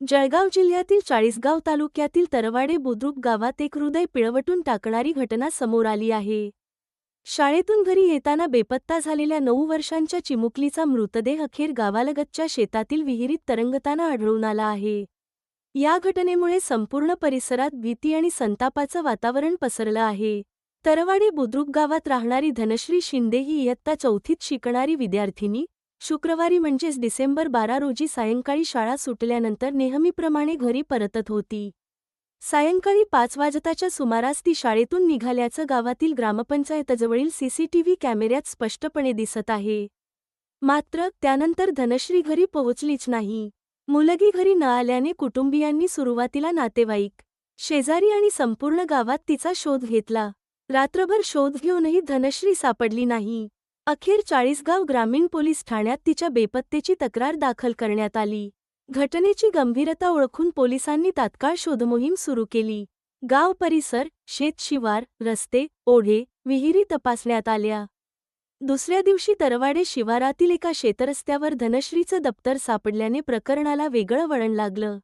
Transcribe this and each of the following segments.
जळगाव जिल्ह्यातील चाळीसगाव तालुक्यातील तरवाडे बुद्रुक गावात एक हृदय पिळवटून टाकणारी घटना समोर आली आहे. शाळेतून घरी येताना बेपत्ता झालेल्या नऊ वर्षांच्या चिमुकलीचा मृतदेह अखेर गावालगतच्या शेतातील विहिरीत तरंगताना आढळून आला आहे. या घटनेमुळे संपूर्ण परिसरात भीती आणि संतापाचं वातावरण पसरलं आहे. तरवाडे बुद्रुक गावात राहणारी धनश्री शिंदे ही इयत्ता चौथीत शिकणारी विद्यार्थिनी शुक्रवारी म्हणजेच डिसेंबर बारा रोजी सायंकाळी शाळा सुटल्यानंतर नेहमीप्रमाणे घरी परतत होती. सायंकाळी पाच वाजताच्या सुमारास ती शाळेतून निघाल्याचं गावातील ग्रामपंचायतजवळील सीसीटीव्ही कॅमेऱ्यात स्पष्टपणे दिसत आहे. मात्र त्यानंतर धनश्री घरी पोहोचलीच नाही. मुलगी घरी न आल्याने कुटुंबियांनी सुरुवातीला नातेवाईक शेजारी आणि संपूर्ण गावात तिचा शोध घेतला. रात्रभर शोध घेऊनही धनश्री सापडली नाही. अखेर चाळीसगाव ग्रामीण पोलीस ठाण्यात तिच्या बेपत्तेची तक्रार दाखल करण्यात आली. घटनेची गंभीरता ओळखून पोलिसांनी तात्काळ शोधमोहीम सुरू केली. गाव परिसर शेतशिवार रस्ते ओढे विहिरी तपासण्यात आल्या. दुसऱ्या दिवशी तरवाडे शिवारातील एका शेतरस्त्यावर धनश्रीचं दप्तर सापडल्याने प्रकरणाला वेगळं वळण लागलं.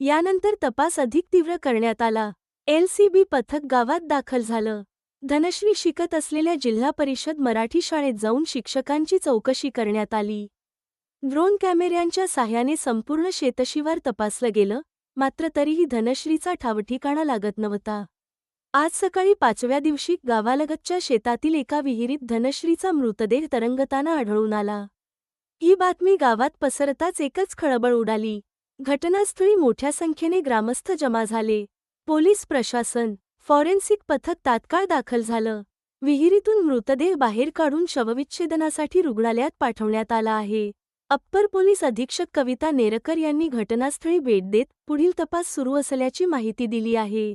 यानंतर तपास अधिक तीव्र करण्यात आला. एलसीबी पथक गावात दाखल झालं. धनश्री शिकत असलेल्या जिल्हा परिषद मराठी शाळेत जाऊन शिक्षकांची चौकशी करण्यात आली. ड्रोन कॅमेऱ्यांच्या साह्याने संपूर्ण शेतशिवार तपासलं गेलं मात्र तरीही धनश्रीचा ठावठिकाणा लागत नव्हता. आज सकाळी पाचव्या दिवशी गावालगतच्या शेतातील एका विहिरीत धनश्रीचा मृतदेह तरंगताना आढळून आला. ही बातमी गावात पसरताच एकच खळबळ उडाली. घटनास्थळी मोठ्या संख्येने ग्रामस्थ जमा झाले. पोलीस प्रशासन फॉरेन्सिक पथक तात्काळ दाखल झालं. विहिरीतून मृतदेह बाहेर काढून शवविच्छेदनासाठी रुग्णालयात पाठवण्यात आला आहे. अप्पर पोलीस अधीक्षक कविता नेरकर यांनी घटनास्थळी भेट देत पुढील तपास सुरू असल्याची माहिती दिली आहे.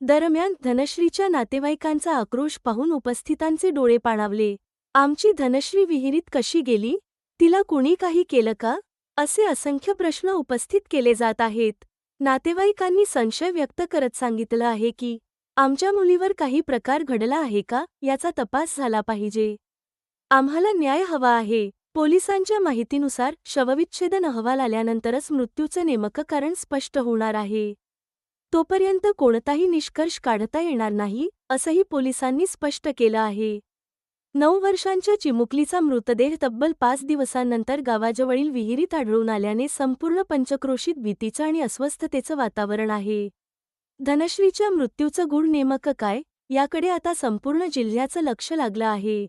दरम्यान धनश्रीच्या नातेवाईकांचा आक्रोश पाहून उपस्थितांचे डोळे पाणावले. आमची धनश्री विहिरीत कशी गेली? तिला कुणी काही केलं का असे असंख्य प्रश्न उपस्थित केले जात आहेत. नातेवाईकांनी संशय व्यक्त करत सांगितलं आहे की आमच्या मुलीवर काही प्रकार घडला आहे का? याचा तपास झाला पाहिजे. आम्हाला न्याय हवा आहे. पोलिसांच्या माहितीनुसार शवविच्छेदन अहवाल आल्यानंतरच मृत्यूचं नेमकं कारण स्पष्ट होणार आहे. तोपर्यंत कोणताही निष्कर्ष काढता येणार नाही असंही पोलिसांनी स्पष्ट केलं आहे. नऊ वर्षांच्या चिमुकलीचा मृतदेह तब्बल पाच दिवसांनंतर गावाजवळील विहिरीत आढळून आल्याने संपूर्ण पंचक्रोशीत भीतीचं आणि अस्वस्थतेचं वातावरण आहे. धनश्रीच्या मृत्यूचं गुण नेमकं काय? याकडे आता संपूर्ण जिल्ह्याचं लक्ष लागलं आहे.